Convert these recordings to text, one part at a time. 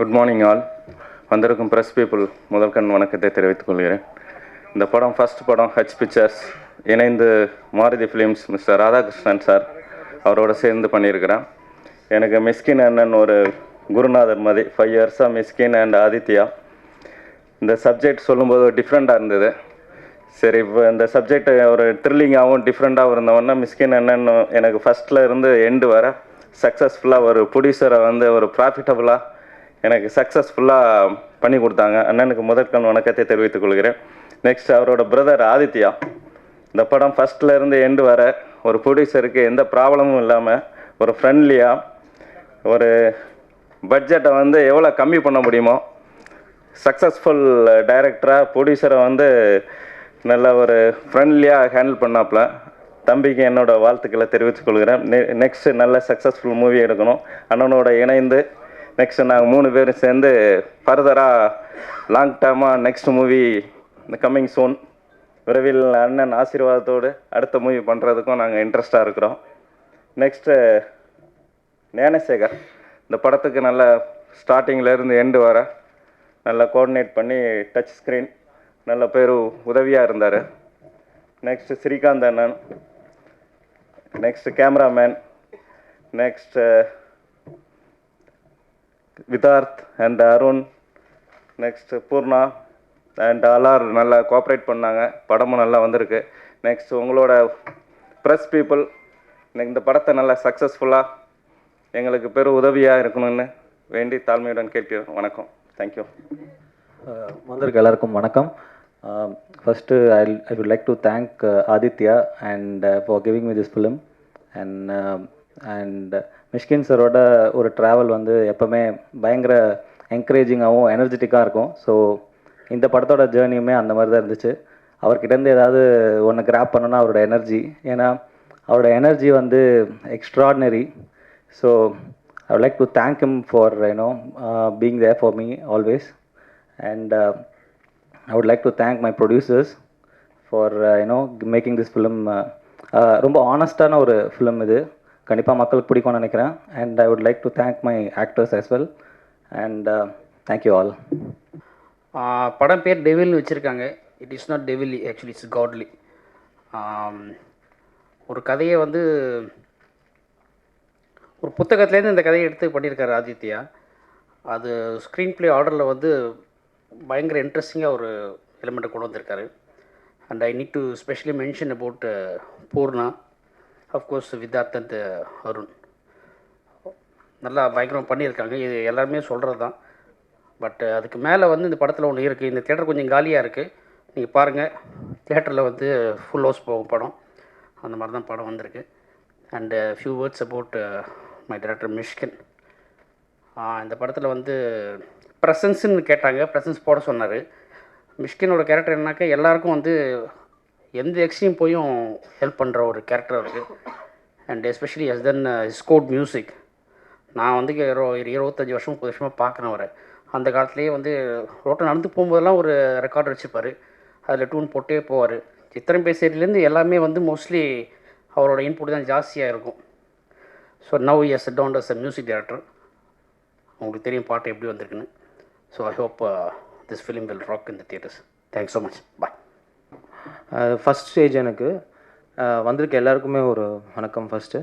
Good morning all வந்திருக்கும் press people முதல்கண் வணக்கத்தை தெரிவித்துக் கொள்கிறேன். இந்த படம் ஃபர்ஸ்ட் படம் ஹச் பிக்சர்ஸ் இணைந்து Maruthi films mister Radhakrishnan sir அவரோட சேர்ந்து பண்ணியிருக்கிறேன் எனக்கு மிஸ்கின் அண்ணன் ஒரு குருநாதர் மாதிரி ஃபைவ் இயர்ஸாக மிஸ்கின் அண்ட் ஆதித்யா. இந்த சப்ஜெக்ட் சொல்லும்போது டிஃப்ரெண்ட்டாக இருந்தது. சரி இப்போ இந்த சப்ஜெக்ட் ஒரு த்ரில்லிங்காகவும் டிஃப்ரெண்ட்டாகவும் இருந்தவொன்னே மிஸ்கின் அண்ணன் எனக்கு ஃபஸ்ட்டில் இருந்து எண்டு வர சக்ஸஸ்ஃபுல்லாக ஒரு ப்ரொடியூசரை வந்து ஒரு ப்ராஃபிட்டபுளாக எனக்கு சக்ஸஸ்ஃபுல்லாக பண்ணி கொடுத்தாங்க. அண்ணனுக்கு முதற்கண் வணக்கத்தை தெரிவித்துக் கொள்கிறேன். நெக்ஸ்ட் அவரோட பிரதர் ஆதித்யா. இந்த படம் ஃபஸ்ட்லேருந்து எண்டு வர ஒரு ப்ரொடியூசருக்கு எந்த ப்ராப்ளமும் இல்லாமல் ஒரு ஃப்ரெண்ட்லியாக ஒரு பட்ஜெட்டை வந்து எவ்வளோ கம்மி பண்ண முடியுமோ சக்ஸஸ்ஃபுல் டைரக்டராக ப்ரொடியூசரை வந்து நல்ல ஒரு ஃப்ரெண்ட்லியாக ஹேண்டில் பண்ணாப்புல. தம்பிக்கு என்னோடய வாழ்த்துக்களை தெரிவித்துக் கொள்கிறேன். நெ நெக்ஸ்ட்டு நல்ல சக்ஸஸ்ஃபுல் மூவி எடுக்கணும். அண்ணனோட இணைந்து நெக்ஸ்ட் நாங்கள் மூணு பேரும் சேர்ந்து ஃபர்தராக லாங் டேர்மாக நெக்ஸ்ட் மூவி இந்த கம்மிங் சோன் விரைவில் அண்ணன் ஆசீர்வாதத்தோடு அடுத்த மூவி பண்ணுறதுக்கும் நாங்கள் இன்ட்ரெஸ்டாக இருக்கிறோம். நெக்ஸ்ட்டு ஞானசேகர். இந்த படத்துக்கு நல்ல ஸ்டார்டிங்லேருந்து எண்டு வர நல்லா கோஆர்டினேட் பண்ணி டச் ஸ்க்ரீன் நல்ல பேர் உதவியாக இருந்தார். நெக்ஸ்ட் ஸ்ரீகாந்த் அண்ணன். Next cameraman next Vidharth and Arun. Next Poorna and all are நல்லா கோஆப்ரேட் பண்ணாங்க. படமும் நல்லா வந்திருக்கு. நெக்ஸ்ட் உங்களோட ப்ரெஸ் பீப்புள் இந்த படத்தை நல்லா சக்ஸஸ்ஃபுல்லாக எங்களுக்கு பெரும் உதவியாக இருக்கணும்னு வேண்டி தாழ்மையுடன் கேட்கிறோம் வணக்கம். தேங்க்யூ Uh, வந்திருக்க எல்லாருக்கும் வணக்கம். First I I would like to thank Aditya and for giving me this film and and Mysskin சரோட ஒரு ட்ராவல் வந்து எப்போவுமே பயங்கர என்கரேஜிங்காகவும் எனர்ஜெட்டிக்காக இருக்கும். ஸோ இந்த படத்தோட ஜேர்னியுமே அந்த மாதிரி தான் இருந்துச்சு. அவர்கிட்டேருந்து ஏதாவது ஒன்று கிராப் பண்ணோன்னா அவரோட எனர்ஜி ஏன்னா அவரோட எனர்ஜி வந்து extraordinary so I like to thank him for you know being there for me always and I would like to thank my producers for you know making this film ரொம்ப ஆனஸ்டான ஒரு film இது. கண்டிப்பாக மக்களுக்கு பிடிக்கும்னு நினைக்கிறேன். And I would like to thank my actors as well and thank you all படம் பேர் டெவில்னு வச்சுருக்காங்க. It is not devilly actually it's godly ஒரு கதையை வந்து ஒரு புத்தகத்துலேருந்து இந்த கதையை எடுத்து பண்ணியிருக்காரு ஆதித்யா. அது ஸ்க்ரீன் ப்ளே ஆர்டரில் வந்து பயங்கர இன்ட்ரெஸ்டிங்காக ஒரு எலிமெண்ட்டை கொண்டு வந்திருக்காரு. And I need to specially mention about Poorna of course Vidharth and Arun நல்லா பயங்கரம் பண்ணியிருக்காங்க. இது எல்லாருமே சொல்கிறது தான் பட் uh, அதுக்கு மேலே வந்து இந்த படத்தில் ஒன்று இருக்குது இந்த தேட்டர் கொஞ்சம் காலியாக இருக்குது நீங்கள் பாருங்கள் தேட்டரில் வந்து ஃபுல் ஹவுஸ் போகும் படம். அந்த மாதிரி தான் படம் வந்திருக்கு. And few words about my director Mysskin இந்த படத்தில் வந்து ப்ரெசன்ஸுன்னு கேட்டாங்க. ப்ரெசன்ஸ் போட சொன்னார். மிஷ்கினோட கேரக்டர் என்னன்னாக்கா எல்லாருக்கும் வந்து எந்த எக்ஸ்ட்ரீம் போயும் ஹெல்ப் பண்ணுற ஒரு கேரக்டர் இருக்குது and especially as then scored music நான் வந்து இரு ஒரு இருபத்தஞ்சி வருஷம் முப்பது வருஷமாக பார்க்குறேன் அவரை. அந்த காலத்துலேயே வந்து ரோட்டில் நடந்து போகும்போதெல்லாம் ஒரு ரெக்கார்டு வச்சுருப்பார். அதில் டூன் போட்டே போவார். சித்திரம் பேசுறதுலேருந்து எல்லாமே வந்து மோஸ்ட்லி அவரோட இன்புட் தான் ஜாஸ்தியாக இருக்கும். So now as down as a music director உங்களுக்கு தெரியும் பாட்டு எப்படி வந்திருக்குன்னு. So I hope this film will rock in the theatres thanks so much bye first stage எனக்கு வந்திருக்க எல்லாருக்குமே ஒரு வணக்கம் ஃபஸ்ட்டு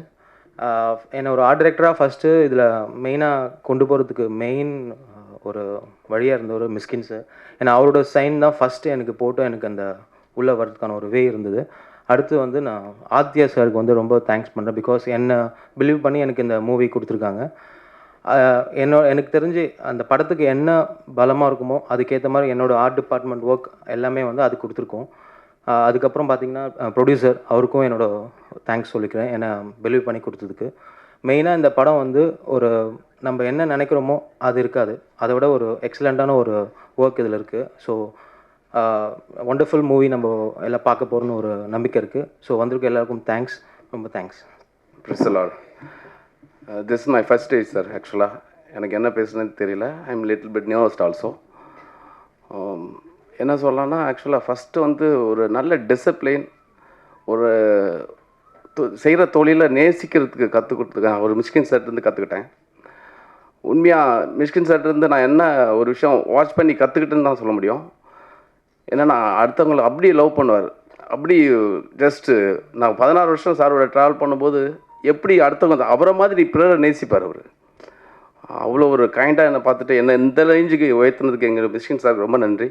என்னை ஒரு ஆர்ட் டிரெக்டராக ஃபஸ்ட்டு இதில் மெயினாக கொண்டு போகிறதுக்கு மெயின் ஒரு வழியாக இருந்த ஒரு மிஸ்கின்ஸு ஏன்னா அவரோட சைன் தான் ஃபஸ்ட்டு எனக்கு போட்டு எனக்கு அந்த உள்ளே வர்றதுக்கான ஒரு வே இருந்தது. அடுத்து வந்து நான் ஆத்யா சாருக்கு வந்து ரொம்ப தேங்க்ஸ் பண்ணுறேன் பிகாஸ் என்னை பிலீவ் பண்ணி எனக்கு இந்த மூவி கொடுத்துருக்காங்க. என்னோட என்னோ எனக்கு தெரிஞ்சு அந்த படத்துக்கு என்ன பலமாக இருக்குமோ அதுக்கேற்ற மாதிரி என்னோடய ஆர்ட் டிபார்ட்மெண்ட் ஒர்க் எல்லாமே வந்து அது கொடுத்துருக்கோம். அதுக்கப்புறம் பார்த்தீங்கன்னா ப்ரொடியூசர் அவருக்கும் என்னோடய தேங்க்ஸ் சொல்லிக்கிறேன். என்னை பிலீவ் பண்ணி கொடுத்ததுக்கு. மெயினாக இந்த படம் வந்து ஒரு நம்ம என்ன நினைக்கிறோமோ அது இருக்காது. அதை விட ஒரு எக்ஸலண்ட்டான ஒரு ஒர்க் இதில் இருக்குது ஸோ ஒண்டர்ஃபுல் மூவி நம்ம எல்லாம் பார்க்க போகிறோன்னு ஒரு நம்பிக்கை இருக்குது ஸோ வந்திருக்க எல்லாருக்கும் தேங்க்ஸ் ரொம்ப thanks ப்ரிசலார் this my first stage sir ஆக்சுவலாக எனக்கு என்ன பேசுனதுன்னு தெரியல. I am little bit nearest also என்ன சொல்லலாம்னா ஆக்சுவலாக ஃபஸ்ட்டு வந்து ஒரு நல்ல டிசிப்ளின் ஒரு செய்கிற தொழிலை நேசிக்கிறதுக்கு கற்றுக் கொடுத்துருக்கேன் ஒரு மிஸ்கின் இருந்து கற்றுக்கிட்டேன் உண்மையாக மிஷ்கின் சார்ட்ட இருந்து நான் என்ன ஒரு விஷயம் வாட்ச் பண்ணி கற்றுக்கிட்டேன்னு தான் சொல்ல முடியும். என்னென்னா அடுத்தவங்களை அப்படி லவ் பண்ணுவார். அப்படி ஜஸ்ட்டு நான் பதினாறு வருஷம் சாரோட ட்ராவல் பண்ணும்போது எப்படி அடுத்தவங்க அவரை மாதிரி பிறரை நேசிப்பார் அவர். அவ்வளோ ஒரு கைண்டாக என்னை பார்த்துட்டு என்ன இந்த ரேஞ்சுக்கு உயர்த்தினதுக்கு எங்கள் மிஸ்கின் சார் ரொம்ப நன்றி.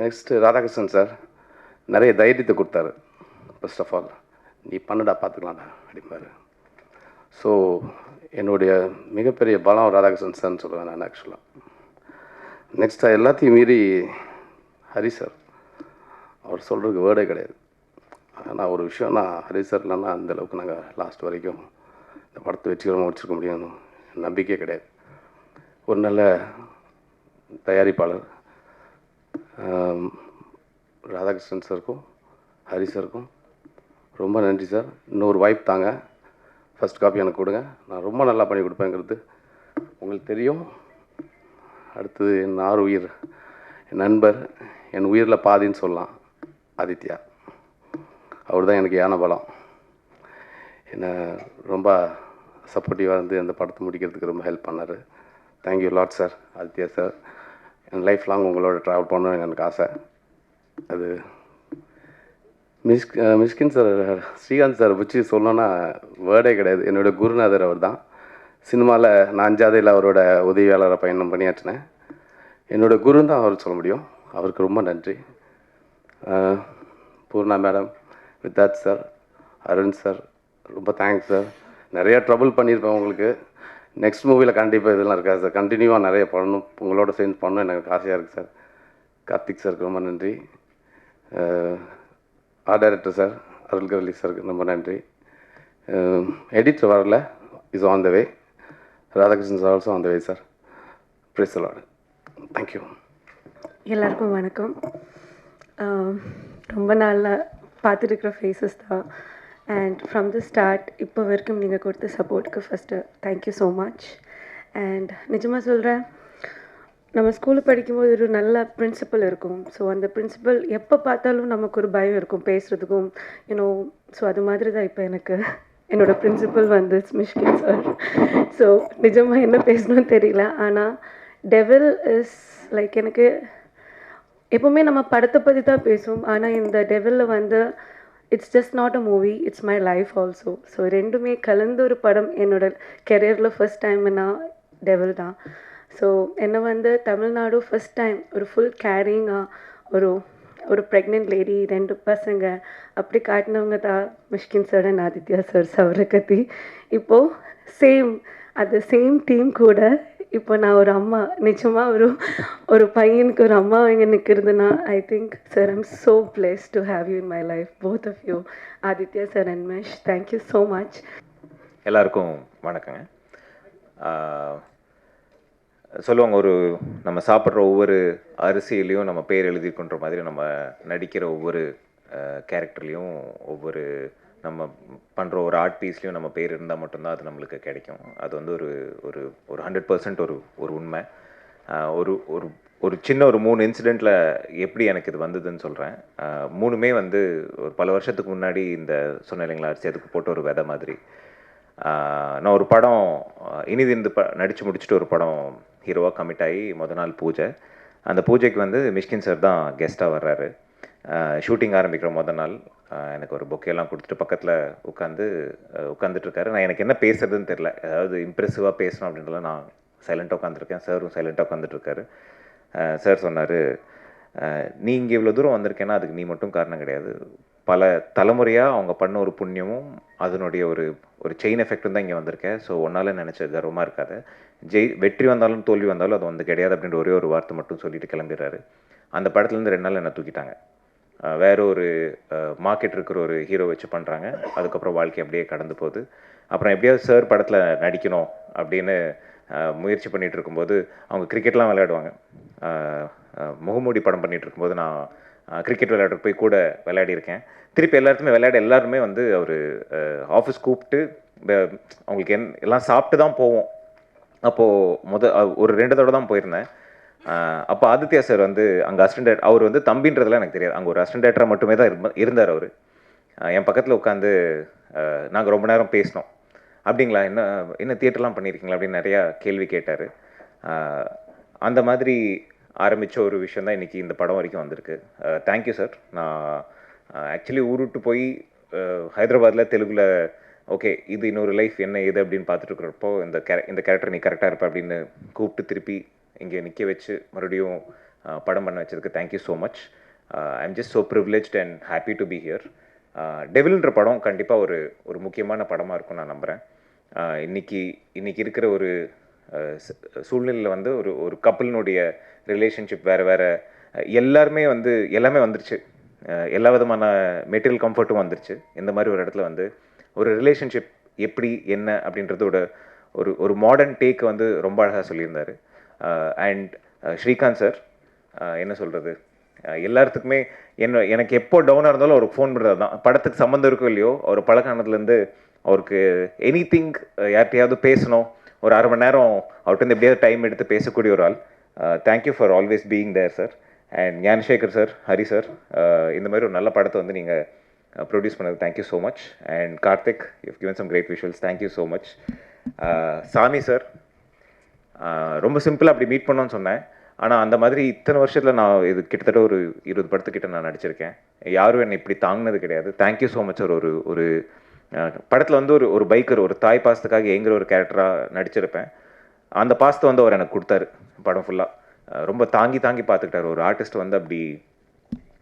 நெக்ஸ்ட்டு ராதாகிருஷ்ணன் சார் நிறைய தைரியத்தை கொடுத்தாரு. ஃபர்ஸ்ட் ஆஃப் ஆல் நீ பண்ணுடா பார்த்துக்கலாம்டா அப்படிம்பாரு. ஸோ என்னுடைய மிகப்பெரிய பலம் ராதாகிருஷ்ணன் சார்னு சொல்லுவேன் நான் ஆக்சுவலாக நெக்ஸ்ட் எல்லாத்தையும் மீறி ஹரி சார் அவர் சொல்கிறதுக்கு வேர்டே கிடையாது. ஆனால் ஒரு விஷயம் நான் ஹரி சார் இல்லைன்னா அந்தளவுக்கு நாங்கள் லாஸ்ட் வரைக்கும் இந்த படத்தை வெற்றிகரமாக முடிச்சிருக்க முடியும்னு நம்பிக்கையே கிடையாது. ஒரு நல்ல தயாரிப்பாளர் ராதாகிருஷ்ணன் சாருக்கும் ஹரி சாருக்கும் ரொம்ப நன்றி சார். இன்னொரு வாய்ப்பு தாங்க. ஃபஸ்ட் காப்பி எனக்கு கொடுங்க. நான் ரொம்ப நல்லா பண்ணி கொடுப்பேங்கிறது உங்களுக்கு தெரியும். அடுத்தது என் ஆறு உயிர் என் நண்பர் என் உயிரில் பாதின்னு சொல்லலாம் ஆதித்யா. அவர் தான் எனக்கு யான பலம். என்னை ரொம்ப சப்போர்ட்டிவாக இருந்து அந்த படத்தை முடிக்கிறதுக்கு ரொம்ப ஹெல்ப் பண்ணார். Thank you lot sir Aditya sir N life long உங்களோட ட்ராவல் பண்ணணும் எனக்கு ஆசை. அது miss Mysskin sir Srikanth sir பற்றி சொல்லணும்னா வேர்டே கிடையாது. என்னோட குருநாதர் அவர் தான் சினிமாவில் நான் அஞ்சாவதையில் அவரோட உதவியாளரை பயணம் பணியாற்றினேன் என்னோடய குருன்னு தான் அவர் சொல்ல முடியும். அவருக்கு ரொம்ப நன்றி. Poorna madam Vidharth sir Arun sir ரொம்ப தேங்க்ஸ் சார் நிறையா ட்ரபுள் பண்ணியிருப்பேன் உங்களுக்கு. நெக்ஸ்ட் மூவியில் கண்டிப்பாக இதெல்லாம் இருக்காது சார் கண்டினியூவாக நிறைய பண்ணணும். உங்களோட சேர்ந்து பண்ணணும். எனக்கு ஆசையாக இருக்குது சார் கார்த்திக் சாருக்கு ரொம்ப நன்றி. ஆர்ட் டைரக்டர் சார் அருள் கரலி சாருக்கு ரொம்ப நன்றி. எடிட்டர் வரல. Is on the way Radhakrishnan sir also on the way sir please thank you எல்லாருக்கும் வணக்கம். ரொம்ப நாளில் பார்த்துருக்குற ஃபேஸஸ் தான். அண்ட் ஃப்ரம் த ஸ்டார்ட் இப்போ வரைக்கும் நீங்கள் கொடுத்த சப்போர்ட்டுக்கு first thank you so much and நிஜமாக சொல்கிறேன் நம்ம ஸ்கூலில் படிக்கும்போது ஒரு நல்ல பிரின்சிபல் இருக்கும். ஸோ அந்த பிரின்சிபல் எப்போ பார்த்தாலும் நமக்கு ஒரு பயம் இருக்கும் பேசுகிறதுக்கும் யூனோ ஸோ அது மாதிரி தான் இப்போ எனக்கு என்னோடய பிரின்சிபல் வந்து மிஷ்கின் சார் ஸோ நிஜமாக என்ன பேசணும்னு தெரியல. ஆனால் டெவில் இஸ் லைக் எனக்கு எப்போவுமே நம்ம படத்தை பற்றி தான் பேசுவோம். ஆனால் இந்த டெவிலில் வந்து it's just not a movie it's my life also so ரெண்டுமே கலந்த ஒரு படம் என்னோட கெரியரில் ஃபர்ஸ்ட் டைம்னா டெவல் தான். ஸோ என்னை வந்து தமிழ்நாடு ஃபர்ஸ்ட் டைம் ஒரு ஃபுல் கேரிங்காக ஒரு ஒரு ப்ரெக்னென்ட் லேடி ரெண்டு பசங்க அப்படி காட்டினவங்க தான் Mysskin sir and Aditya sir Savarakathi இப்போது சேம் அந்த சேம் டீம் கூட இப்போ நான் ஒரு அம்மா நிஜமாக ஒரு ஒரு பையனுக்கு ஒரு அம்மா இங்கே நிற்கிறதுனா I think sir I'm so pleased to have you in my life both of you Aditya sir and mash thank you so much எல்லாருக்கும் வணக்கங்க. சொல்லுவாங்க ஒரு நம்ம சாப்பிட்ற ஒவ்வொரு அரிசியிலையும் நம்ம பேர் எழுதியிருக்குன்ற மாதிரி நம்ம நடிக்கிற ஒவ்வொரு கேரக்டர்லேயும் ஒவ்வொரு நம்ம பண்ணுற ஒரு ஆர்ட் பீஸ்லேயும் நம்ம பேர் இருந்தால் மட்டும்தான் அது நம்மளுக்கு கிடைக்கும். அது வந்து ஒரு ஒரு ஒரு ஹண்ட்ரட் பர்சன்ட் ஒரு ஒரு உண்மை. ஒரு ஒரு ஒரு சின்ன ஒரு மூணு இன்சிடெண்ட்டில் எப்படி எனக்கு இது வந்ததுன்னு சொல்கிறேன் மூணுமே வந்து ஒரு பல வருஷத்துக்கு முன்னாடி இந்த சொன்ன இல்லைங்களா அரிசி அதுக்கு போட்ட ஒரு விதை மாதிரி. நான் ஒரு படம் ஆஹ் இனிதிருந்து ப நடித்து முடிச்சுட்டு ஒரு படம் ஹீரோவாக கமிட் ஆகி மொதல் நாள் பூஜை. அந்த பூஜைக்கு வந்து மிஷ்கின் சார் தான் கெஸ்ட்டாக வர்றாரு. ஷூட்டிங் ஆரம்பிக்கிற முத நாள். எனக்கு ஒரு பொக்கேலாம் கொடுத்துட்டு பக்கத்தில் உட்காந்து உட்காந்துட்ருக்காரு நான் எனக்கு என்ன பேசுறதுன்னு தெரில அதாவது இம்ப்ரெசிவாக பேசணும் அப்படின்றலாம் நான் சைலண்ட்டாக உட்காந்துருக்கேன் சாரும் சைலண்ட்டாக உட்காந்துட்ருக்காரு சார் சொன்னார் நீ இங்கே இவ்வளோ தூரம் வந்திருக்கேன்னா அதுக்கு நீ மட்டும் காரணம் கிடையாது. பல தலைமுறையாக அவங்க பண்ண ஒரு புண்ணியமும் அதனுடைய ஒரு ஒரு செயின் எஃபெக்டும் தான் இங்கே வந்திருக்கேன் ஸோ ஒன்றால் நினச்ச கர்வமாக இருக்காது. ஜெய் வெற்றி வந்தாலும் தோல்வி வந்தாலும் அது வந்து கிடையாது அப்படின்ற ஒரே ஒரு வார்த்தை மட்டும் சொல்லிட்டு கிளம்பிடுறாரு. அந்த படத்துலேருந்து ரெண்டு நாள் என்னை தூக்கிட்டாங்க. வேற ஒரு மார்க்கெட் இருக்கிற ஒரு ஹீரோ வச்சு பண்ணுறாங்க அதுக்கப்புறம் வாழ்க்கை அப்படியே கடந்து போகுது. அப்புறம் எப்படியாவது சார் படத்தில் நடிக்கணும் அப்படின்னு முயற்சி பண்ணிட்டு இருக்கும்போது அவங்க கிரிக்கெட்லாம் விளையாடுவாங்க. முகமூடி படம் பண்ணிட்டு இருக்கும்போது நான் கிரிக்கெட் விளையாட போய் கூட விளையாடியிருக்கேன். திருப்பி எல்லாருக்குமே விளையாட எல்லாருமே வந்து அவர் ஆஃபீஸ் கூப்பிட்டு அவங்களுக்கு என் எல்லாம் சாப்பிட்டு தான் போவோம். அப்போது முத ஒரு ரெண்டு தடவை தான் போயிருந்தேன். அப்போ ஆதித்யா சார் வந்து அங்கே அசிஸ்டன்ட் அவர் வந்து தம்பின்றதுலாம் எனக்கு தெரியாது. அங்கே ஒரு அசிஸ்டன்ட் டேரக்டராக மட்டுமே தான் இருந்தார் அவர். என் பக்கத்தில் உட்காந்து நாங்கள் ரொம்ப நேரம் பேசினோம். அப்படிங்களா? என்ன என்ன தியேட்டர்லாம் பண்ணியிருக்கீங்களா அப்படின்னு நிறையா கேள்வி கேட்டார். அந்த மாதிரி ஆரம்பித்த ஒரு விஷயம் தான் இன்றைக்கி இந்த படம் வரைக்கும் வந்திருக்கு. தேங்க்யூ சார் நான் ஆக்சுவலி ஊருட்டு போய் ஹைதராபாத்தில் தெலுங்கில் ஓகே இது இன்னொரு லைஃப் என்ன ஏது? அப்படின்னு பார்த்துட்டு இருக்கிறப்போ இந்த கேர இந்த கேரக்டர் நீ கரெக்டாக இருப்ப அப்படின்னு கூப்பிட்டு திருப்பி இங்கே நிற்க வச்சு மறுபடியும் படம் பண்ண வச்சதுக்கு thank you so much I am just so privileged and happy to be here டெவில்ன்ற படம் கண்டிப்பாக ஒரு ஒரு முக்கியமான படமாக இருக்கும் நான் நம்புகிறேன் இன்னைக்கு இன்னைக்கு இருக்கிற ஒரு சூழ்நிலையில் வந்து ஒரு ஒரு கப்பலினுடைய ரிலேஷன்ஷிப் வேறு வேறு எல்லாருமே வந்து எல்லாமே வந்துருச்சு. எல்லா விதமான மெட்டீரியல் கம்ஃபர்ட்டும் வந்துருச்சு. இந்த மாதிரி ஒரு இடத்துல வந்து ஒரு ரிலேஷன்ஷிப் எப்படி என்ன அப்படின்றதோட ஒரு ஒரு மாடர்ன் டேக் வந்து ரொம்ப அழகாக சொல்லியிருந்தார். அண்ட் ஸ்ரீகாந்த் சார் என்ன சொல்கிறது uh, எல்லாத்துக்குமே என்ன எனக்கு எப்போ டவுனாக இருந்தாலும் அவருக்கு ஃபோன் பண்ணுறது தான் படத்துக்கு சம்மந்தம் இருக்கோ இல்லையோ அவர் பழக்கானதுலேருந்து அவருக்கு எனி திங் uh, யார்கிட்டையாவது பேசணும். ஒரு அரை மணி நேரம் அவர்கிட்ட எப்படியாவது டைம் எடுத்து பேசக்கூடிய ஒரு ஆள். Thank you for always being there sir and Gnanasekar sir Hari sir இந்த மாதிரி ஒரு நல்ல படத்தை வந்து நீங்கள் ப்ரொடியூஸ் uh, பண்ணது. Thank you so much and Karthik you given some great visuals thank you so much Sami sir ரொம்ப சிம்பிளாக அப்படி மீட் பண்ணோன்னு சொன்னேன். ஆனால் அந்த மாதிரி இத்தனை வருஷத்தில் நான் இது கிட்டத்தட்ட ஒரு இருபது படத்துக்கிட்ட நான் நடிச்சிருக்கேன். யாரும் என்னை இப்படி தாங்கினது கிடையாது. தேங்க்யூ ஸோ மச் ஒரு ஒரு ஒரு படத்தில் வந்து ஒரு ஒரு பைக்கர் ஒரு தாய் பாசத்துக்காக ஏங்குற ஒரு கேரக்டராக நடிச்சிருப்பேன். அந்த பாசத்தை வந்து அவர் எனக்கு கொடுத்தாரு படம் ஃபுல்லாக ரொம்ப தாங்கி தாங்கி பார்த்துக்கிட்டாரு. ஒரு ஆர்டிஸ்ட் வந்து அப்படி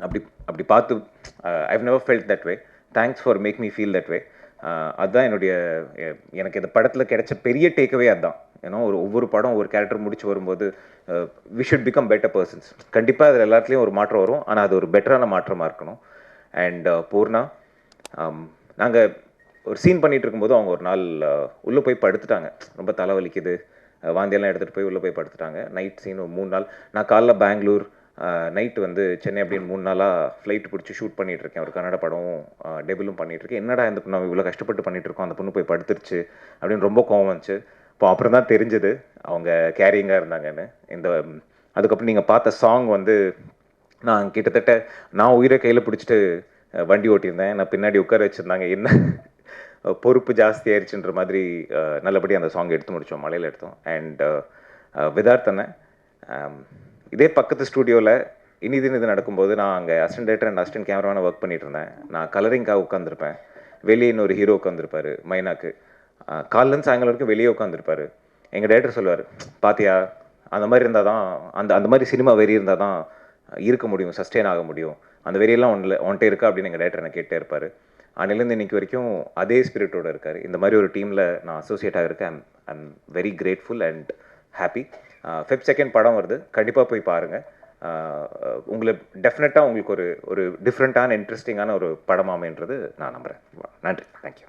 அப்படி அப்படி பார்த்து I've never felt that way thanks for make me feel that way அதுதான் என்னுடைய எனக்கு இந்த படத்தில் கிடைச்ச பெரிய டேக்கவே அதுதான் ஏன்னா ஒரு ஒவ்வொரு படம் ஒரு கேரக்டர் முடிச்சு வரும்போது we should become better persons கண்டிப்பாக அதில் எல்லாத்துலேயும் ஒரு மாற்றம் வரும். ஆனால் அது ஒரு பெட்டரான மாற்றமாக இருக்கணும். அண்ட் பூர்ணா நாங்கள் ஒரு சீன் பண்ணிட்டு இருக்கும்போது அவங்க ஒரு நாள் உள்ளே போய் படுத்துட்டாங்க. ரொம்ப தலைவலிக்குது. வாந்தியெல்லாம் எடுத்துகிட்டு போய் உள்ளே போய் படுத்துட்டாங்க. நைட் சீன் ஒரு மூணு நாள். நான் காலைல பெங்களூர் நைட்டு வந்து சென்னை அப்படின்னு மூணு நாளாக ஃப்ளைட் பிடிச்சி ஷூட் பண்ணிகிட்ருக்கேன் ஒரு கன்னட படம் டெபிலும் பண்ணிகிட்ருக்கேன் இருக்கேன் என்னடா இந்த பொண்ணு? இவ்வளோ கஷ்டப்பட்டு பண்ணிகிட்ருக்கோம் இருக்கோம் அந்த பொண்ணு போய் படுத்துருச்சு அப்படின்னு ரொம்ப கோவம் வந்துச்சு. இப்போ அப்புறம் தான் தெரிஞ்சது அவங்க கேரிங்காக இருந்தாங்கன்னு. இந்த அதுக்கப்புறம் நீங்கள் பார்த்த சாங் வந்து நான் கிட்டத்தட்ட நான் உயிரை கையில் பிடிச்சிட்டு வண்டி ஓட்டியிருந்தேன். நான் பின்னாடி உட்கார வச்சுருந்தாங்க. என்ன பொறுப்பு ஜாஸ்தி ஆயிடுச்சுன்ற மாதிரி நல்லபடியாக அந்த சாங் எடுத்து முடித்தோம் மலையில் எடுத்தோம். அண்ட் விதார்த்தனை இதே பக்கத்து ஸ்டூடியோவில் இனிது இது நடக்கும்போது நான் அங்கே assistant director and assistant cameraman work பண்ணிட்டு இருந்தேன். நான் கலரிங்காக உட்காந்துருப்பேன் வெளியே இன்னொரு ஹீரோ உட்காந்துருப்பாரு மைனாக்கு. காலிலேருந்து சாயங்காலம் வரைக்கும் வெளியே உட்காந்துருப்பாரு எங்கள் டேரக்டர் சொல்லுவார் பாத்தியா அந்த மாதிரி இருந்தால் தான் அந்த அந்த மாதிரி சினிமா வெறி இருந்தால் தான் இருக்க முடியும் சஸ்டெயின் ஆக முடியும். அந்த வெறியெல்லாம் ஒன்றில் ஒன்ட்டே இருக்கா? அப்படின்னு எங்கள் டேரக்டர் என்னை கேட்டே இருப்பார். அன்னிலேருந்து இன்னைக்கு வரைக்கும் அதே ஸ்பிரிட்டோட இருக்கார். இந்த மாதிரி ஒரு டீமில் நான் associate ஆகிருக்கேன் I'm I'm very grateful and happy Feb second படம் வருது. கண்டிப்பாக போய் பாருங்கள் உங்களை டெஃபினட்டாக உங்களுக்கு ஒரு ஒரு டிஃப்ரெண்ட்டான இன்ட்ரெஸ்டிங்கான ஒரு படம் அமைன்றது நான் நம்புகிறேன் நன்றி. தேங்க்யூ